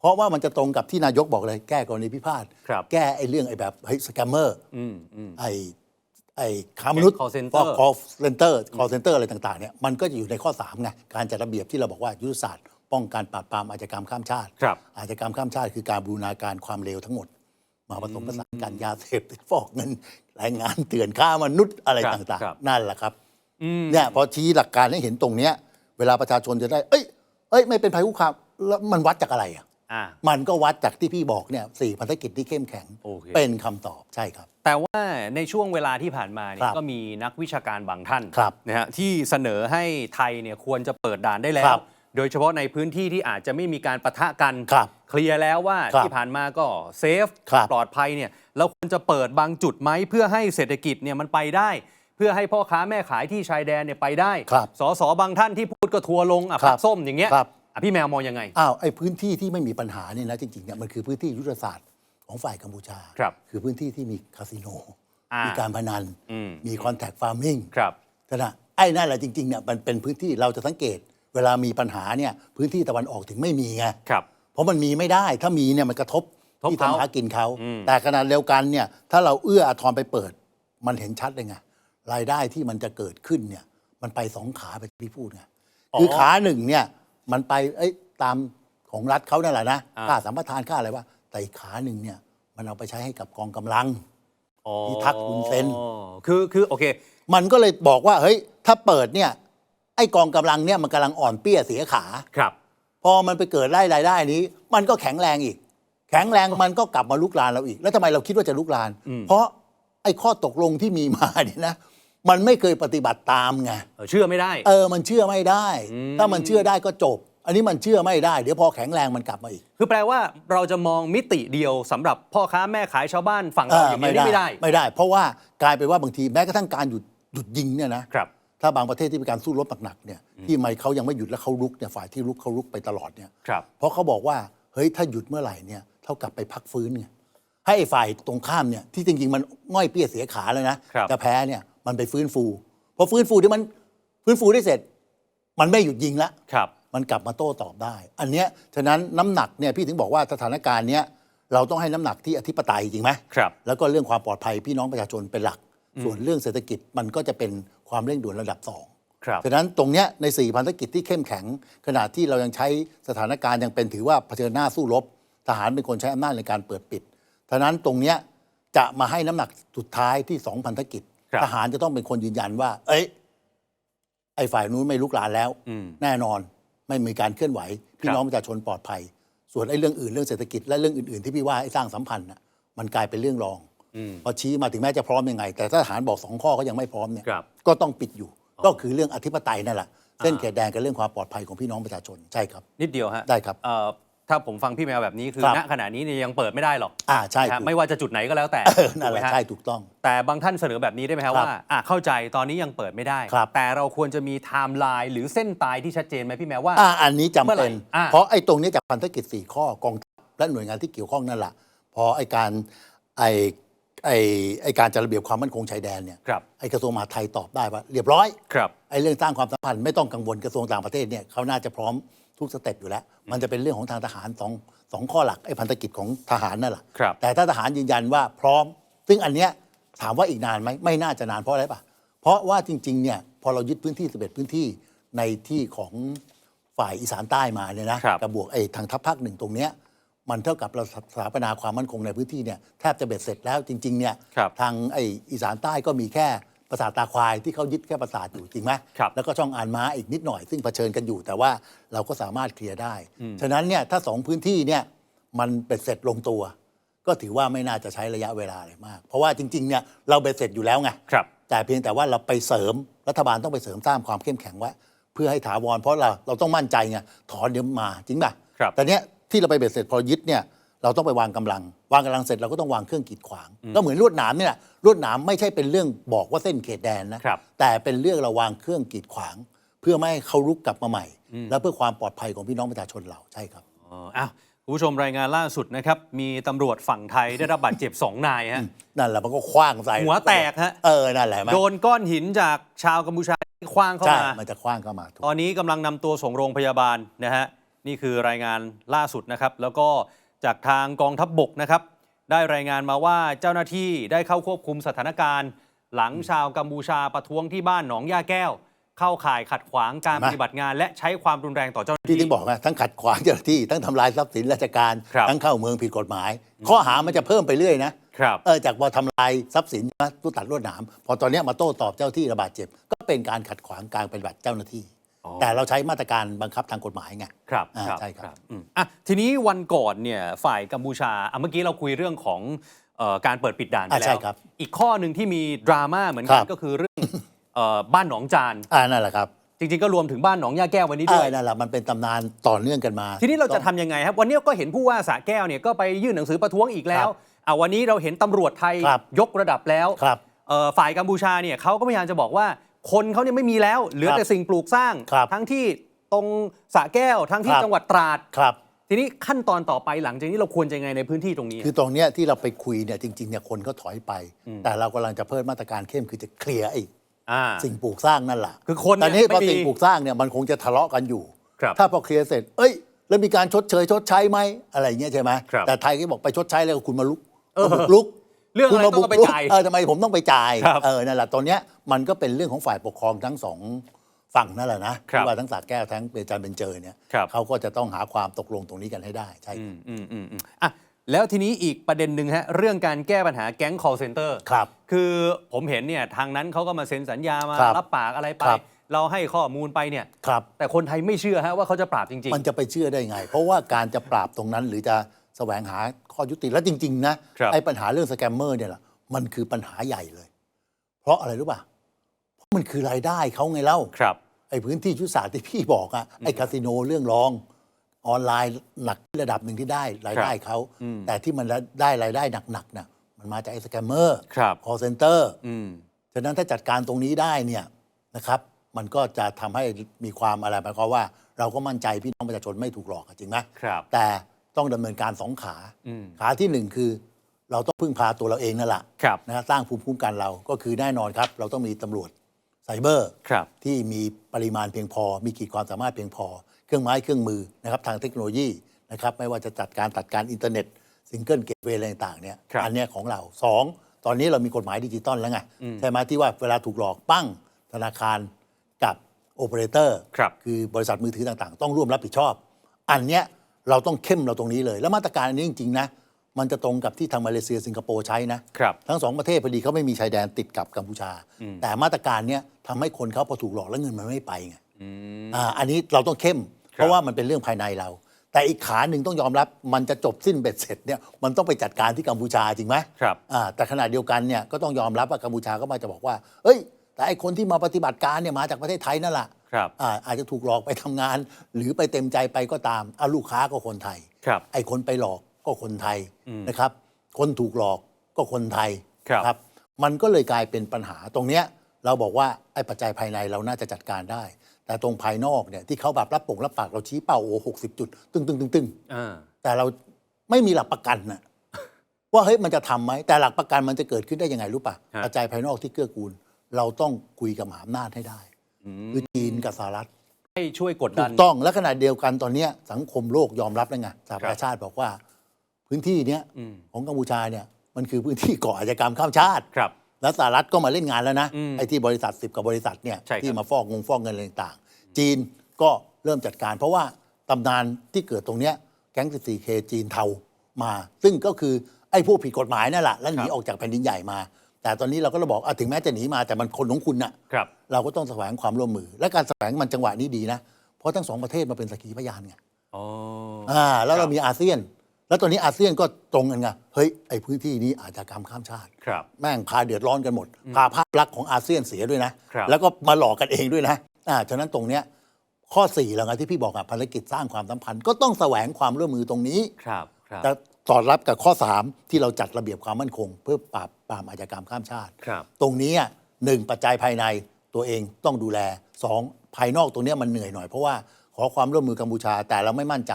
เพราะว่ามันจะตรงกับที่นายกบอกเลย แก้กรณีพิพาทครับ แก้ไอ้เรื่องไอ้แบบเฮ้ยสแกมเมอร์อืมอืม ไอ้ไอ้ค้ามนุษย์ call center คอลเซนเตอร์คอลเซนเตอร์อะไรต่างๆเนี่ยมันก็จะอยู่ในข้อ3ไงการจัดระเบียบที่เราบอกว่ายุทธศาสตร์ป้องกันปราบปรามอาชญากรรมข้ามชาติครับ อาชญากรรมข้ามชาติคือการบูรณาการความเร็วทั้งหมด มาผสมผสานกันยาเสพติดฟอกเงินรายงานเตือนฆ่ามนุษย์อะไรครับต่างครับๆ นั่นแหละครับอืม เนี่ยพอชี้หลักการให้เห็นตรงเนี้ย เวลาประชาชนจะได้ เอ้ยเอ้ย ไม่เป็นภัยคุกคามแล้วมันวัดจากอะไรอะ อ่า มันก็วัดจากที่พี่บอกเนี่ยสี่พันธกิจที่เข้มแข็งโอเคเป็นคำตอบใช่ครับ แต่ว่าในช่วงเวลาที่ผ่านมาเนี่คยรับก็มีนักวิชาการบางท่านครับนะฮะที่เสนอให้ไทยเนี่ยควรจะเปิดด่านได้แล้ครัวบ โดยเฉพาะในพื้นที่ที่อาจจะไม่มีการประทะกันครับเคลียร์แล้วว่าครับที่ผ่านมาก็เซฟครับปลอดภัยเนี่ยเราควรจะเปิดบางจุดไหมเพื่อให้เศรษฐกิจเนี่ยมันไปได้ เพื่อให้พ่อค้าแม่ขายที่ชายแดนเนี่ยไปได้ครับสสบางท่านที่พูดก็ทัวร์ลงอะครัพับกส้มอย่างเงี้ยครับ อะพี่แมวมองยังไง อ้าวไอ้พื้นที่ที่ไม่มีปัญหาเนี่ยนะจริงๆเนี่ยมันคือพื้นที่ยุทธศาสตร์ของฝ่ายกัมพูชาครับคือพื้นที่ที่มีคาสิโน อ่ามีมีการพนันอืมมีคอนแทคฟาร์มิงครับนะไอ้นั่นแหละจริงๆเนี่ยมันเป็นพื้นที่เราจะสังเกต เวลามีปัญหาเนี่ยพื้นที่ตะวันออกถึงไม่มีไงครับ เพราะมันมีไม่ได้ถ้ามีเนี่ยมันกระทบทบที่เขาทำหากินเขา อืม แต่ขนาดเดียวกันเนี่ยถ้าเราเอื้ออาทรไปเปิด มันเห็นชัดเลยไงรายได้ที่มันจะเกิดขึ้นเนี่ยมันไปสองขาไปที่พี่พูดไงคือขาหนึ่งเนี่ยมันไปเอ้ยตามของรัฐเขานั่นแหละนะอ่า ค่าสัมปทานค่าอะไรว่าแต่อีกขาหนึ่งเนี่ยมันเอาไปใช้ให้กับกองกำลังอ๋อพิทักษ์คุณเซ็นคือคือโอเค มันก็เลยบอกว่าเฮ้ยถ้าเปิดเนี่ย ไอ้กองกำลังเนี่ยมันกำลังอ่อนเปี้ยเสียขา ครับ พอมันไปเกิดไล่รายได้นี้ มันก็แข็งแรงอีก แข็งแรงมันก็กลับมาลุกลานเราอีก แล้วทำไมเราคิดว่าจะลุกลานเพราะไอ้ข้อตกลงที่มีมาเนี่ยนะ มันไม่เคยปฏิบัติตามไง เออเชื่อไม่ได้ เออ มันเชื่อไม่ได้ อืม ถ้ามันเชื่อได้ก็จบ อันนี้มันเชื่อไม่ได้ เดี๋ยวพอแข็งแรงมันกลับมาอีกคือแปลว่าเราจะมองมิติเดียวสำหรับพ่อค้าแม่ขายชาวบ้านฝั่งเราอย่างนี้ไม่ได้ ไม่ได้ เพราะว่ากลายเป็นว่าบางทีแม้กระทั่งการหยุดหยุดยิงเนี่ยนะ ครับ ถ้าบางประเทศที่มีการสู้รบหนักๆเนี่ยที่ไม่เขายังไม่หยุดแล้วเขาลุกเนี่ยฝ่ายที่ลุกเขาลุกไปตลอดเนี่ยครับเพราะเขาบอกว่าเฮ้ยถ้าหยุดเมื่อไหร่เนี่ยเท่ากับไปพักฟื้นไงให้ไอ้ฝ่ายตรงข้ามเนี่ยที่จริงๆมันง่อยเปี้ยเสียขาเลยนะครับจะแพ้เนี่ยมันไปฟื้นฟูพอฟื้นฟูที่มันฟื้นฟูได้เสร็จ มันไม่หยุดยิงละครับ มันกลับมาโต้ตอบได้ อันเนี้ยฉะนั้นน้ำหนักเนี่ยพี่ถึงบอกว่าสถานการณ์เนี้ยเราต้องให้น้ำหนักที่อธิปไตยจริงไหมครับแล้วก็เรื่องความปลอดภัยพี่น้องประชาชนเป็นหลัก ส่วนเรื่องเศรษฐกิจมันก็จะเป็น ความเร่งด่วนระดับสองครับฉะนั้นตรงเนี้ยใน 4 พันธกิจที่เข้มแข็ง ขณะที่เรายังใช้สถานการณ์ยังเป็นถือว่าเผชิญหน้าสู้รบ ทหารเป็นคนใช้อำนาจในการเปิดปิดฉะนั้นตรงเนี้ยจะมาให้น้ำหนักสุดท้ายที่สองพันธกิจครับทหารจะต้องเป็นคนยืนยันว่า เอ้ย ไอ้ฝ่ายนู้นไม่ลุกลานแล้วอืมแน่นอนไม่มีการเคลื่อนไหว พี่ครับน้องประชาชนปลอดภัย ส่วนไอ้เรื่องอื่นเรื่องเศรษฐกิจและเรื่องอื่น ๆ ที่พี่ว่าไอ้สร้างสัมพันธ์น่ะมันกลายเป็นเรื่องรองอืมพอชี้มาถึงแม้จะพร้อมยังไง แต่ถ้าทหารบอกสองข้อก็ยังไม่พร้อมเนี่ยครับ ก็ต้องปิดอยู่ ก็คือเรื่องอธิปไตยนั่นแหละเส้นเขตแดนกับเรื่องความปลอดภัยของพี่น้องประชาชนใช่ครับ นิดเดียวฮะได้ครับ เอ่อถ้าผมฟังพี่แมวแบบนี้คือครับ ณขณะนี้เนี่ยยังเปิดไม่ได้หรอกอ่าใช่นะฮะถูกไม่ว่าจะจุดไหนก็แล้วแต่เออนั่นแหละถูกไมฮ ใช่ถูกต้อง แต่บางท่านเสนอแบบนี้ได้ไหมครับครับว่าอะเข้าใจตอนนี้ยังเปิดไม่ได้ ครับ แต่เราควรจะมีไทม์ไลน์หรือเส้นตายที่ชัดเจนไหมพี่แมวว่า อ่าอันนี้จำเมื่อไหร่เป็น อ่า เพราะไอ้ตรงนี้จากพันธกิจสี่ข้อกองทัพและหน่วยงานที่เกี่ยวข้องนั่นแหละพอไอ้การไอ้ ไอ้ไอ้การจัดระเบียบความมั่นคงชายแดนเนี่ยครับไอ้กระทรวงมหาดไทยตอบได้ว่าเรียบร้อยครับไอ้เรื่องสร้างความสัมพันธ์ไม่ต้องกังวลกระทรวงต่างประเทศเนี่ยเขาน่าจะพร้อมทุกสเต็ปอยู่แล้ว มันจะเป็นเรื่องของทางทหารสองสองข้อหลักไอ้พันธกิจของทหารนั่นแหละครับแต่ถ้าทหารยืนยันว่าพร้อม ซึ่งอันเนี้ยถามว่าอีกนานไหมไม่น่าจะนานเพราะอะไรปะเพราะว่าจริงๆเนี่ยพอเรายึดพื้นที่11พื้นที่ในที่ของฝ่ายอีสานใต้มาเนี่ยนะครับ กับบวกไอ้ทางทัพภาคหนึ่งตรงเนี้ย มันเท่ากับเราสถาปนาความมั่นคงในพื้นที่เนี่ยแทบจะเบ็ดเสร็จแล้วจริงๆเนี่ยครับทางไอ้อีสานใต้ก็มีแค่ปราสาทตาควายที่เขายึดแค่ปราสาทอยู่จริงไหมครับแล้วก็ช่องอ่านม้าอีกนิดหน่อยซึ่งเผชิญกันอยู่ แต่ว่าเราก็สามารถเคลียร์ได้ ฉะนั้นเนี่ยถ้าสองพื้นที่เนี่ยมันเบ็ดเสร็จลงตัว ก็ถือว่าไม่น่าจะใช้ระยะเวลาอะไรมาก เพราะว่าจริงๆเนี่ยเราเบ็ดเสร็จอยู่แล้วไงครับ แต่เพียงแต่ว่าเราไปเสริมรัฐบาลต้องไปเสริมสร้างความเข้มแข็งไว้เพื่อให้ถาวรเพราะเราเราต้องมั่นใจไงถอนเดี๋ยวมาจริงป่ะครับ แต่เนี้ย ที่เราไปเบ็ดเสร็จพอยึดเนี่ยเราต้องไปวางกำลัง วางกำลังเสร็จเราก็ต้องวางเครื่องกีดขวาง ก็เหมือนลวดหนามเนี่ยลวดหนามไม่ใช่เป็นเรื่องบอกว่าเส้นเขตแดนนะครับแต่เป็นเรื่องเราวางเครื่องกีดขวาง เพื่อไม่ให้เขารุกกลับมาใหม่ และเพื่อความปลอดภัยของพี่น้องประชาชนเราใช่ครับอ๋ออ้าวคุณผู้ชมรายงานล่าสุดนะครับ มีตำรวจฝั่งไทยได้รับบาดเจ็บ 2 นายฮะนั่นแหละมันก็คว้างใส่หัวแตกฮะเออนั่นแหละเห็นไหมโดนก้อนหินจากชาวกัมพูชาที่คว้างเข้าใช่มามันจะคว้างเข้ามาถูกตอนนี้กำลังนำตัวส่งโรงพยาบาลนะฮะ นี่คือรายงานล่าสุดนะครับ แล้วก็จากทางกองทัพบบกนะครับ ได้รายงานมาว่าเจ้าหน้าที่ได้เข้าควบคุมสถานการณ์ หลังชาวกัมพูชาประท้วงที่บ้านหนองย่าแก้ว เข้าข่ายขัดขวางการปฏิบัติงาน และใช้ความรุนแรงต่อเจ้าหน้าพี่ที่ถึงบอกไงทั้งขัดขวางเจ้าหน้าที่ทั้งทำลายทรัพย์สินราชการ ครับทั้งเข้าเมืองผิดกฎหมาย ข้อหามันจะเพิ่มไปเรื่อยนะครับ เออจากพอทำลายทรัพย์สินนะตู้ตัดลวดหนาม พอตอนเนี้ยมาโต้ตอบเจ้าที่ระบาดเจ็บ ก็เป็นการขัดขวางการปฏิบัติเจ้าหน้าที่อ๋อ แต่เราใช้มาตรการบังคับทางกฎหมายไง ครับอ่าครับใช่ครับ อืมอะทีนี้วันก่อนเนี่ยฝ่ายกัมพูชาอะเมื่อกี้เราคุยเรื่องของเออการเปิดปิดด่านไปอ่าแล้ใช่ว ครับอีกข้อหนึ่งที่มีดราม่าเหมือนกัคนรับ ก็คือเรื่องเอ่อบ้านหนองจาน อ่านั่นแหละครับจริงๆ ก็รวมถึงบ้านหนองย่าแก้ววันนี้อ่าด้วยนั่นแหละมันเป็นตำนานต่อเนื่องกันมา ทีนี้เราจะทำยังไงครับ วันนี้ก็เห็นผู้ว่าสระแก้วเนี่ยก็ไปยื่นหนังสือประท้วงอีกแล้ควรับอะวันนี้เราเห็นตำรวจไทยครับ ยกระดับแล้วครับ เอ่อฝ่ายกัมพูชาเนี่ยเขาก็พยายามจะบอกว่า คนเขาเนี่ยไม่มีแล้ว เหลือครับแต่สิ่งปลูกสร้าง ครับทั้งที่ตรงสระแก้ว ทั้งที่ครับ จังหวัดตราด ครับ ทีนี้ขั้นตอนต่อไปหลังจากนี้เราควรจะยังไงในพื้นที่ตรงนี้ คือตรงเนี้ยที่เราไปคุยเนี่ยจริงๆเนี่ยคนก็ถอยไป แต่เรากำลังจะเพิ่มมาตรการเข้มคือจะเคลียร์ไอ้อ่า สิ่งปลูกสร้างนั่นแหละคือคนตอนนี้เนี่ยพอไม่มีสิ่งปลูกสร้างเนี่ยมันคงจะทะเลาะกันอยู่ ครับถ้าพอเคลียร์เสร็จ เอ้ย แล้วมีการชดเชยชดใช้ไหมอะไรอย่างเงี้ยใช่ไหมครับแต่ไทยก็บอกไปชดใช้แล้วคุณมาลุกเออมาบุกลุก เรื่องอะไรคุณมาต้องเอาไปลุกจ่ายเออทำไมผมต้องไปจ่ายครับเออนั่นแหละตอนเนี้ยมันก็เป็นเรื่องของฝ่ายปกครองทั้งสองฝั่งนั่นแหละนะครับที่ว่าทั้งสาแก้วทั้งเบญจารย์เบญเจอเนี่ยครับเขาก็จะต้องหาความตกลงตรงนี้กันให้ได้ใช่อืมอืมอืมอืมอะแล้วทีนี้อีกประเด็นหนึ่งฮะเรื่องการแก้ปัญหาแก๊ง call center ครับ คือผมเห็นเนี่ยทางนั้นเขาก็มาเซ็นสัญญามาครับรับปากอะไรไปครับเราให้ข้อมูลไปเนี่ยครับแต่คนไทยไม่เชื่อฮะว่าเขาจะปราบจริงมันจะไปเชื่อได้ไง เพราะว่าการจะปราบตรงนั้นหรือจะ แสวงหาข้อยุติแล้วจริง ๆ นะครับไอ้ปัญหาเรื่องสแกมเมอร์เนี่ยแหละมันคือปัญหาใหญ่เลย เพราะอะไรรู้ป่ะเพราะมันคือรายได้เขาไงเล่าๆครับไอ้พื้นที่ยุทธศาสตร์ที่พี่บอกอะไอ้คาสิโนเรื่องรองออนไลน์หนักระดับหนึ่งที่ได้รายได้เขาอืมแต่ที่มันได้รายได้หนักๆน่ะมันมาจากไอ้สแกมเมอร์ครับคอเซนเตอร์อืมฉะนั้นถ้าจัดการตรงนี้ได้เนี่ยนะครับ มันก็จะทำให้มีความอะไรหมายความว่า เราก็มั่นใจพี่น้องประชาชนไม่ถูกหลอกอะจริงไหมครับแต่ ต้องดำเนินการสองขาอืมขาที่หนึ่งคือ เราต้องพึ่งพาตัวเราเองนั่นแหละครับนะฮะสร้างภูมิคุ้มกันเราก็คือแน่นอนครับ เราต้องมีตำรวจไซเบอร์ครับที่มีปริมาณเพียงพอ มีขีดความสามารถเพียงพอ เครื่องไม้เครื่องมือนะครับทางเทคโนโลยีนะครับไม่ว่าจะจัดการตัดการอินเทอร์เน็ตซิงเกิลเกตเวย์อะไรต่างๆเนี่ยครับอันเนี้ยของเราสองตอนนี้เรามีกฎหมายดิจิตอลแล้วไงใช่ไหมที่ว่าเวลาถูกหลอกปั้งธนาคารกับโอเปอเรเตอร์ครับคือบริษัทมือถือต่างๆ ต้องร่วมรับผิดชอบ อันเนี้ย เราต้องเข้มเราตรงนี้เลย แล้วมาตรการอันนี้จริงๆนะมันจะตรงกับที่ทางมาเลเซียสิงคโปร์ใช้นะครับทั้งสองประเทศพอดีเขาไม่มีชายแดนติดกับกัมพูชา แต่มาตรการเนี้ยทำให้คนเขาพอถูกหลอกแล้วเงินมันไม่ไปไงอ่าอันนี้เราต้องเข้ม เพราะว่ามันเป็นเรื่องภายในเรา แต่อีกขาหนึ่งต้องยอมรับ มันจะจบสิ้นเบ็ดเสร็จเนี่ยมันต้องไปจัดการที่กัมพูชาจริงไหมครับอ่าแต่ขณะเดียวกันเนี่ยก็ต้องยอมรับว่ากัมพูชาก็มาจะบอกว่า เอ้ย แต่ไอคนที่มาปฏิบัติการเนี่ยมาจากประเทศไทยนั่นแหละ ครับอ่าอาจจะถูกหลอกไปทำงาน หรือไปเต็มใจไปก็ตามเอาลูกค้าก็คนไทย ครับ ไอ้คนไปหลอกก็คนไทยอืมนะครับ คนถูกหลอกก็คนไทยครับมันก็เลยกลายเป็นปัญหาตรงเนี้ยเราบอกว่าไอ้ปัจจัยภายในเราน่าจะจัดการได้ แต่ตรงภายนอกเนี่ยที่เขาแบบรับปงรับปากเราชี้เป้าโอ้หกสิบจุด ตึงตึงตึงตึงอ่าแต่เราไม่มีหลักประกันนะว่าเฮ้ยมันจะทำไหมแต่หลักประกันมันจะเกิดขึ้นได้ยังไงรู้ป่ะฮะปัจจัยภายนอกที่เกื้อกูล เราต้องคุยกับมหาอำนาจให้ได้อืม คือจีนกับสหรัฐให้ช่วยกดถูดันกต้องและขณะเดียวกันตอนเนี้ยสังคมโลกยอมรับแล้วไงสหประชาชาติบอกว่า พื้นที่เนี้ยอืม ของกัมพูชาเนี่ยมันคือพื้นที่ก่ออาชญากรรมข้ามชาติ ครับ แล้วสหรัฐก็มาเล่นงานแล้วนะอืมไอ้ที่บริษัทสิบกับบริษัทเนี่ยใช่ครับ ที่มาฟอกงงฟอกเงินอะไรต่างๆ จีนก็เริ่มจัดการ เพราะว่าตำนานที่เกิดตรงเนี้ยแก๊ง 14K จีนเทามา ซึ่งก็คือไอ้ผู้ผิดกฎหมายนั่นแหละแล้วหนีออกจากแผ่นดินใหญ่มา แต่ตอนนี้เราก็เลยบอกอะถึงแม้จะหนีมาแต่มันคนของคุณน่ะครับ เราก็ต้องแสวงความร่วมมือ และการแสวงมันจังหวะนี้ดีนะ เพราะทั้งสองประเทศมาเป็นสักขีพยานไงอ๋ออ่าแล้วครัเราบมีอาเซียน แล้วตอนนี้อาเซียนก็ตรงกันไงเฮ้ยไอ้พื้นที่นี้อาชญากรรมข้ามชาติ ครับ แม่งพาเดือดร้อนกันหมด พาภาพลักษณ์ของอาเซียนเสียด้วยนะ ครับแล้วก็มาหลอกกันเองด้วยนะอ่าฉะนั้นตรงเนี้ยข้อ4แล้วไงที่พี่บอกอะภารกิจสร้างความสัมพันธ์ ก็ต้องแสวงความร่วมมือตรงนี้ ครับ ครับ แต่สอดรับกับข้อ 3 ที่เราจัดระเบียบความมั่นคง เพื่อปราบ ปรามอาชญากรรมข้ามชาติ ครับตรงนี้อะหนึ่งปัจจัยภายในตัวเองต้องดูแลสองภายนอกตรงเนี้ยมันเหนื่อยหน่อยเพราะว่าขอความร่วมมือกัมพูชาแต่เราไม่มั่นใจ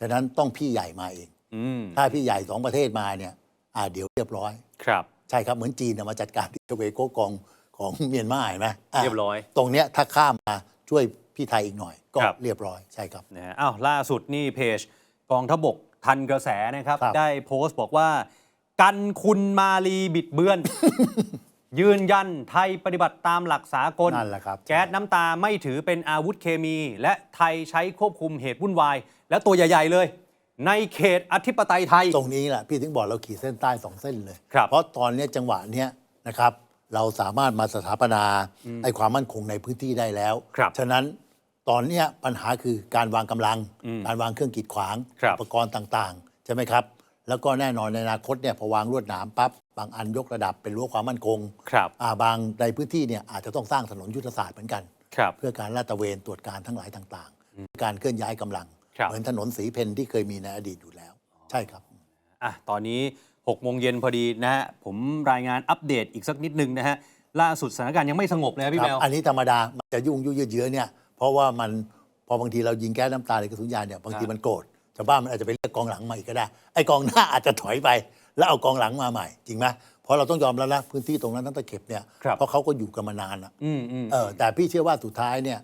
ฉะนั้นต้องพี่ใหญ่มาเอง อืมถ้าพี่ใหญ่สองประเทศมาเนี่ยอ่าเดี๋ยวเรียบร้อย ครับ ใช่ครับ เหมือนจีนน่ะมาจัดการที่ชเวโกกองของเมียนมาเห็นไหมะเรียบร้อยตรงเนี้ยถ้าข้ามมาช่วยพี่ไทยอีกหน่อย ก็ครับ เรียบร้อยใช่ครับ นะฮะอ้าวล่าสุดนี่เพจกองทพบกทันกระแสนะครับ ครับได้โพสต์บอกว่า กันคุณมาลีบิดเบือน ยืนยันไทยปฏิบัติตามหลักสากล นั่นแหละครับแก๊สน้ำตาไม่ถือเป็นอาวุธเคมี และไทยใช้ควบคุมเหตุวุ่นวาย และตัวใหญ่ ๆ เลย ในเขตอธิปไตยไทย ตรงนี้แหละพี่ถึงบอกเราขีดเส้นใต้สองเส้นเลย ครับ เพราะตอนเนี้ยจังหวะเนี้ยนะครับ เราสามารถมาสถาปนาไอ้ความมั่นคงในพื้นที่ได้แล้ว ครับฉะนั้นตอนเนี้ยปัญหาคือการวางกำลังอืมการวางเครื่องกีดขวางครับ อุปกรณ์ต่างๆ ใช่ไหมครับ แล้วก็แน่นอนในอนาคตเนี่ยพอวางลวดหนามปั๊บบางอันยกระดับเป็นรั้วความมั่นคงครับอ่าบางในพื้นที่เนี่ยอาจจะต้องสร้างถนนยุทธศาสตร์เหมือนกัน ครับ เพื่อการลาดตระเวนตรวจการทั้งหลายต่างๆ การเคลื่อนย้ายกำลัง ครับ เหมือนถนนสีเพนที่เคยมีในอดีตอยู่แล้ว ใช่ครับ อะตอนนี้6โมงเย็นพอดีนะฮะผมรายงานอัปเดตอีกสักนิดนึงนะฮะล่าสุดสถานการณ์ยังไม่สงบเลยครับพี่คแมรับวอันนี้ธรรมดา มันจะยุ่งยุ่ยเยื้อเนี่ย เพราะว่ามันพอบางทีเรายิงแก๊สน้ำตาหรือกระสุนยางเนี่ย บางทีครับมันโกรธ ชาวบ้านมันอาจจะไปเรียกกองหลังมาอีกก็ได้ไอ้กองหน้าอาจจะถอยไป แล้วเอากองหลังมาใหม่ จริงไหมเพราะเราต้องยอมแล้วนะพื้นที่ตรงนั้นทั้งตะเข็บเนี่ยครับเพราะเขาก็อยู่กันมานานอะอืมอืมเออแต่พี่เชื่อว่าสุดท้ายเนี่ย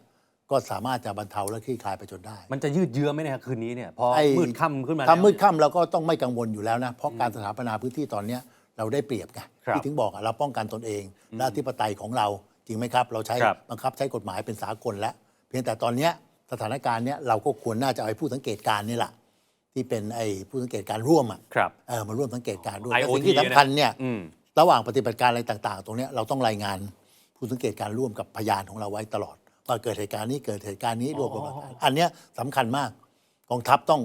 ก็สามารถจะบรรเทาและคลี่คลายไปจนได้ มันจะยืดเยื้อไหมเนยครับคืนนี้เนี่ยพอไอ้ มืดค่ำขึ้นมาแล้วถ้ามืดค่ำเราก็ต้องไม่กังวลอยู่แล้วนะ เพราะการสถาปนาพื้นที่ตอนเนี้ยเราได้เปรียบไงครับที่ถึงบอกอะเราป้องกันตนเองและอธิปไตยของเราจริงไหมครับ เราใช้ครับบังคับใช้กฎหมายเป็นสากลแล้ว เพียงแต่ตอนเนี้ยสถานการณ์เนี้ยเราก็ควรน่าจะเอาไอ้ผู้สังเกตการณ์นี่แหละ ที่เป็นไอ้ผู้สังเกตการณ์ร่วมอะครับเออมาร่วมสังเกตการณ์ด้วย IoT และสิ่งที่สำคัญเนี่ยอืม ระหว่างปฏิบัติการอะไรต่าง ๆ ตรงเนี้ยเราต้องรายงานผู้สังเกตการณ์ร่วมกับพยานของเราไว้ตลอดว่าเกิดเหตุการณ์นี้เกิดเหตุการณ์นี้รวมกันมาอันเนี้ยสำคัญมากกองทัพต้อง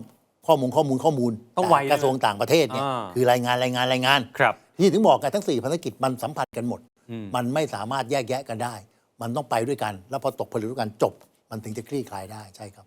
ข้อมูลข้อมูลข้อมูลต้องไวกระทรวงต่างประเทศเนี่ยอ่า คือรายงานรายงานรายงาน ครับ ที่ถึงบอกกันทั้งสี่ภารกิจมันสัมพันธ์กันหมดอืมมันไม่สามารถแยกแยะกันได้ มันต้องไปด้วยกัน แล้วพอตกผลึกด้วยกันจบ มันถึงจะคลี่คลายได้ใช่ครับ